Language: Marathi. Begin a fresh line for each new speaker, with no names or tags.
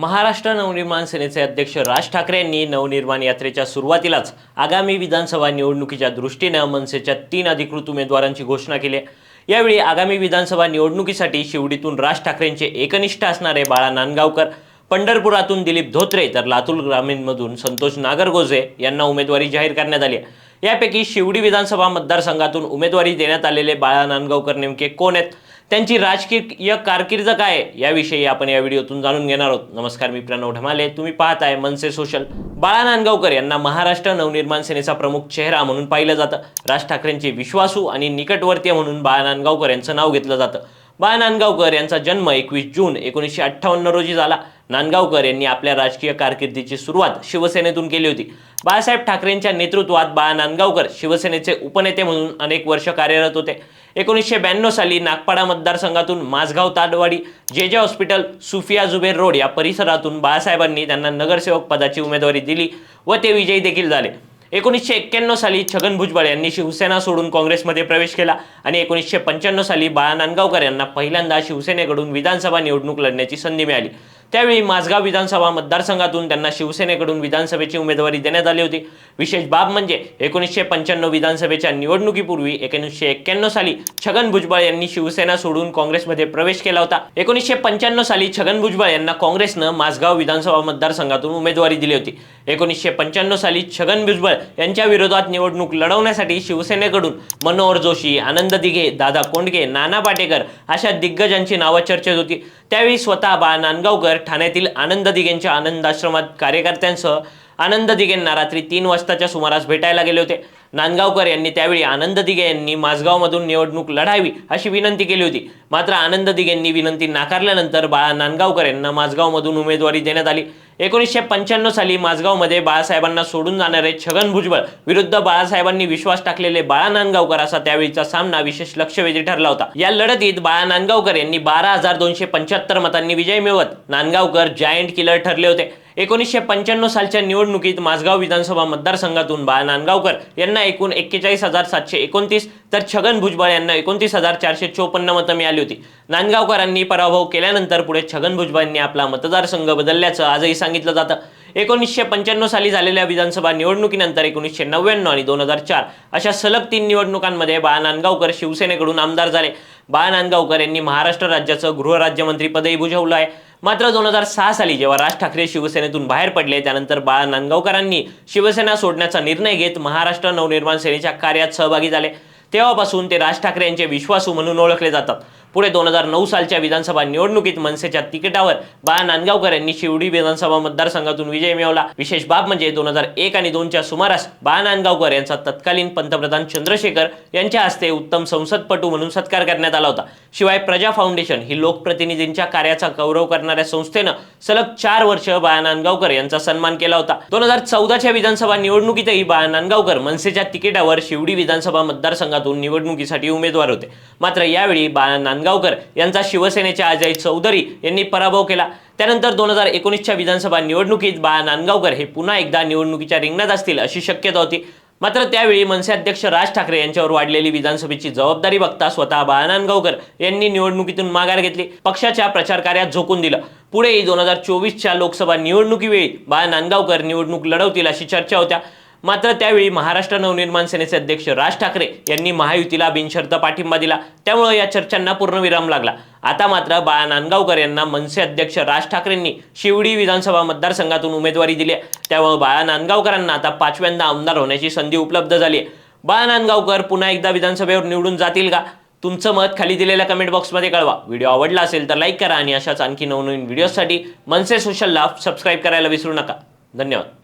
महाराष्ट्र नवनिर्माण सेनेचे अध्यक्ष राज ठाकरे यांनी नवनिर्माण यात्रेच्या सुरुवातीलाच आगामी विधानसभा निवडणुकीच्या दृष्टीनं मनसेच्या तीन अधिकृत उमेदवारांची घोषणा केली. यावेळी आगामी विधानसभा निवडणुकीसाठी शिवडीतून राज ठाकरेंचे एकनिष्ठ असणारे बाळा नांदगावकर पंढरपुरातून दिलीप धोत्रे तर लातूर ग्रामीणमधून संतोष नागरगोजे यांना उमेदवारी जाहीर करण्यात आली यापैकी शिवडी विधानसभा मतदारसंघातून उमेदवारी देण्यात आलेले बाळा नांदगावकर नेमके कोण आहेत? त्यांची राजकीय कारकीर्द काय आहे याविषयी आपण या व्हिडिओतून जाणून घेणार आहोत. नमस्कार मी प्रणव ढमाले. तुम्ही पाहताय मनसे सोशल. बाळा नांदगावकर यांना महाराष्ट्र नवनिर्माण सेनेचा प्रमुख चेहरा म्हणून पाहिलं जातं. राज ठाकरेंचे विश्वासू आणि निकटवर्तीय म्हणून बाळा नांदगावकर यांचं नाव घेतलं जातं. बाळा नांदगावकर यांचा जन्म एकवीस जून एकोणीसशे अठ्ठावन्न रोजी झाला. नांदगावकर यांनी आपल्या राजकीय कारकिर्दीची सुरुवात शिवसेनेतून केली होती. बाळासाहेब ठाकरेंच्या नेतृत्वात बाळा नांदगावकर शिवसेनेचे उपनेते म्हणून अनेक वर्ष कार्यरत होते. एकोणीसशे ब्याण्णव साली नागपाडा मतदारसंघातून माझगाव ताडवाडी जे जे हॉस्पिटल सुफिया जुबेर रोड या परिसरातून बाळासाहेबांनी त्यांना नगरसेवक पदाची उमेदवारी दिली व ते विजयी देखील झाले. एकोणीसशे एक्क्याण्णव साली छगन भुजबळ यांनी शिवसेना सोडून काँग्रेसमध्ये प्रवेश केला आणि एकोणीसशे पंच्याण्णव साली बाळा नांदगावकर यांना पहिल्यांदा शिवसेनेकडून विधानसभा निवडणूक लढण्याची संधी मिळाली. त्यावेळी माझगाव विधानसभा मतदारसंघातून त्यांना शिवसेनेकडून विधानसभेची उमेदवारी देण्यात आली होती. विशेष बाब म्हणजे एकोणीसशे पंच्याण्णव विधानसभेच्या निवडणुकीपूर्वी एकोणीसशे एक्क्याण्णव साली छगन भुजबळ यांनी शिवसेना सोडून काँग्रेसमध्ये प्रवेश केला होता. एकोणीसशे पंच्याण्णव साली छगन भुजबळ यांना काँग्रेसनं माझगाव विधानसभा मतदारसंघातून उमेदवारी दिली होती. एकोणीसशे पंच्याण्णव साली छगन भुजबळ यांच्या विरोधात निवडणूक लढवण्यासाठी शिवसेनेकडून मनोहर जोशी आनंद दिघे दादा कोंडके नाना पाटेकर अशा दिग्गजांची नावं चर्चेत होती. त्यावेळी स्वतः बा नांदगावकर ठाण्यातील आनंद दिघेंच्या आनंद आश्रमात कार्यकर्त्यांसह आनंद दिघेंना रात्री तीन वाजताच्या सुमारास भेटायला गेले होते. नांदगावकर यांनी त्यावेळी आनंद दिघे यांनी माझगावमधून निवडणूक लढावी अशी विनंती केली होती. मात्र आनंद दिघेंनी विनंती नाकारल्यानंतर बाळा नांदगावकर यांना माझगावमधून उमेदवारी देण्यात आली. एकोणीसशे पंच्याण्णव साली माझगावमध्ये बाळासाहेबांना सोडून जाणारे छगन भुजबळ विरुद्ध बाळासाहेबांनी विश्वास टाकलेले बाळा नांदगावकर असा त्यावेळीचा सामना विशेष लक्षवेधी ठरला होता. या लढतीत बाळा नांदगावकर यांनी बारा हजार दोनशे पंच्याहत्तर मतांनी विजय मिळवत नांदगावकर जायंट किलर ठरले होते. एकोणीसशे पंच्याण्णव सालच्या निवडणुकीत माझगाव विधानसभा मतदारसंघातून बाळा नांदगावकर यांना एकूण एक्केचाळीस हजार सातशे एकोणतीस तर छगन भुजबळ यांना एकोणतीस हजार चारशे चोपन्न मतं मिळाली होती. नांदगावकरांनी पराभव केल्यानंतर पुढे छगन भुजबळ यांनी आपला मतदारसंघ बदलल्याचं आजही सांगितलं जातं. एकोणीसशे पंच्याण्णव साली झालेल्या विधानसभा निवडणुकीनंतर एकोणीसशे नव्याण्णव आणि दोन हजार चार अशा सलग तीन निवडणुकांमध्ये बाळा नांदगावकर शिवसेनेकडून आमदार झाले. बाळा नांदगावकर यांनी महाराष्ट्र राज्याचं गृहराज्यमंत्रीपदही भुजवलं आहे. मात्र दोन हजार सहा साली जेव्हा राज ठाकरे शिवसेनेतून बाहेर पडले त्यानंतर बाळा नांदगावकरांनी शिवसेना सोडण्याचा निर्णय घेत महाराष्ट्र नवनिर्माण सेनेच्या कार्यात सहभागी झाले. तेव्हापासून ते राज ठाकरे यांचे विश्वासू म्हणून ओळखले जातात. पुढे दोन हजार नऊ सालच्या विधानसभा निवडणुकीत मनसेच्या तिकिटावर बाळा नांदगावकर यांनी शिवडी विधानसभा मतदारसंघातून विजय मिळवला. विशेष बाब म्हणजे दोन हजार एक आणि दोनच्या सुमारास बाळा नांदगावकर यांचा तत्कालीन पंतप्रधान चंद्रशेखर यांच्या हस्ते उत्तम संसदपटू म्हणून सत्कार करण्यात आला होता. शिवाय प्रजा फाउंडेशन ही लोकप्रतिनिधींच्या कार्याचा गौरव करणाऱ्या संस्थेनं सलग चार वर्ष बाळा नांदगावकर यांचा सन्मान केला होता. दोन हजार चौदाच्या विधानसभा निवडणुकीतही बाळा नांदगावकर मनसेच्या तिकिटावर शिवडी विधानसभा मतदारसंघातून निवडणुकीसाठी उमेदवार होते. मात्र यावेळी बाळा वडगावकर यांचा शिवसेनेच्या अजय चौधरी यांनी पराभव केला. त्यानंतर दोन हजार एकोणीसच्या विधानसभा निवडणुकीत बाळा नांदगावकर हे पुन्हा एकदा निवडणुकीच्या रिंगणात असतील अशी शक्यता होती. मात्र त्यावेळी मनसे अध्यक्ष राज ठाकरे यांच्यावर वाढलेली विधानसभेची जबाबदारी बघता स्वतः बाळा नांदगावकर यांनी निवडणुकीतून माघार घेतली. पक्षाच्या प्रचार कार्यात झोकून दिलं. पुढेही दोन हजार चोवीसच्या लोकसभा निवडणुकीवेळी बाळा नांदगावकर निवडणूक लढवतील अशी चर्चा होत्या. मात्र त्यावेळी महाराष्ट्र नवनिर्माण सेनेचे अध्यक्ष राज ठाकरे यांनी महायुतीला बिनशर्त पाठिंबा दिला. त्यामुळे या चर्चांना पूर्णविराम लागला. आता मात्र बाळा नांदगावकर यांना मनसे अध्यक्ष राज ठाकरेंनी शिवडी विधानसभा मतदारसंघातून उमेदवारी दिली त्यामुळे बाळा नांदगावकरांना आता पाचव्यांदा आमदार होण्याची संधी उपलब्ध झाली आहे. बाळा नांदगावकर पुन्हा एकदा विधानसभेवर निवडून जातील का? तुमचं मत खाली दिलेल्या कमेंट बॉक्समध्ये कळवा. व्हिडिओ आवडला असेल तर लाईक करा आणि अशाच आणखी नवनवीन व्हिडिओसाठी मनसे सोशलला सबस्क्राईब करायला विसरू नका. धन्यवाद.